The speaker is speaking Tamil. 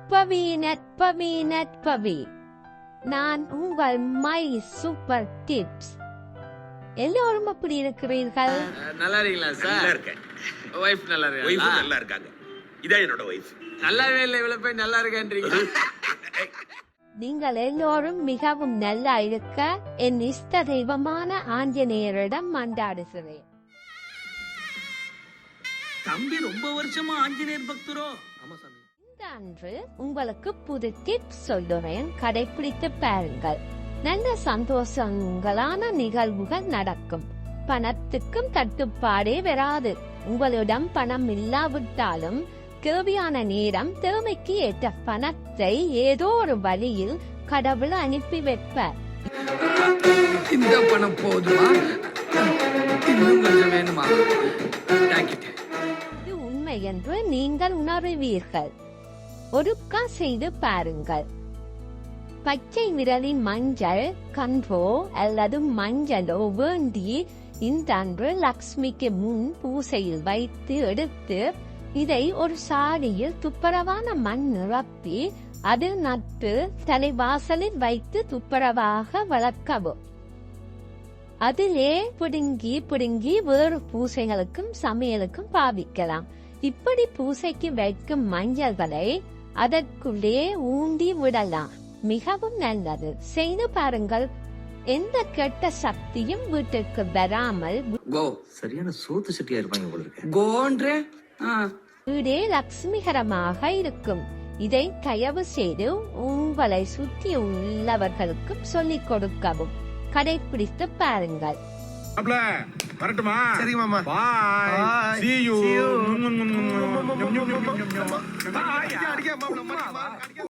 நட்பவி நட்பவி நட்பவி. நான் உங்கள் மை சூப்பர் டிப்ஸ். எல்லோரும் அப்படி இருக்கிறீர்கள்? நல்லா இருக்கீங்களா நல்லா சார்? இருக்கேன் ஒய்ஃப் நல்லா இருக்கீங்களா நல்லா இருக்காங்க இதான் என்னோட ஒய்ஃப் நல்லாவே இல்லை இவ்வளவு போய் நல்லா இருக்கேன்றீங்க நீங்கள் எல்லோரும் மிகவும் நல்லா இருக்க என் இஷ்ட தெய்வமான ஆஞ்சநேயரிடம் மண்டாடுகிறேன் தம்பி ரொம்ப வருஷமா ஆஞ்சநேயர் பக்தரோ? ஆமா சாமி. இந்த அன்று உங்களுக்கு புது டிப்ஸ் சொல்லுறேன். கடைபிடித்து பாருங்கள். நல்ல சந்தோஷங்களான நிகழ்வுகள் நடக்கும். பணத்துக்கும் தட்டுப்பாடே வராது. உங்களிடம் பணம் இல்லாவிட்டாலும் தேவையான நேரம் தேவைக்கு ஏற்ற பணத்தை ஏதோ ஒரு வழியில் கடவுள் அனுப்பி வைப்பார். இந்த பணம் போதுமா? இன்னும் கொஞ்சம் வேணுமா? தாக்கிட்டேன் இது உண்மை என்று நீங்கள் உணருவீர்கள். ஒருக்கா செய்து பாருங்கள். பச்சை விரலின் மஞ்சள் கன்றோ அல்லது மஞ்சளோ வேண்டி இந்த அன்று லக்ஷ்மிக்கு முன் பூசையில் வைத்து எடுத்து இதை ஒரு சாடியில் துப்புரவான மண் நிரப்பி அதில் நட்டு தலைவாசலில் வைத்து துப்புரவாக வளர்க்கவும். அதிலே பிடுங்கி பிடுங்கி வேறு பூசைகளுக்கும் சமையலுக்கும் பாவிக்கலாம். இப்படி பூசைக்கு வைக்கும் மஞ்சள்களை அதற்குள்ளே ஊண்டி விடலாம். மிகவும் நல்லது. செய்து பாருங்கள். எந்த கெட்ட சக்தியும் வீட்டிற்கு வராமல் கோ சரியான சோத்து சட்டியா இருப்பாங்க இருக்கு. கோன்றே வீடே லட்சுமிகரமாக இருக்கும். இதை தயவு செய்து உங்களை சுற்றி உள்ளவர்களுக்கும் சொல்லிக் கொடுக்கவும். கடைபிடித்து பாருங்கள். வரட்டுமா? சரி மாமா. பாய் சீ யூ அடிக்க மாமா அடிக்க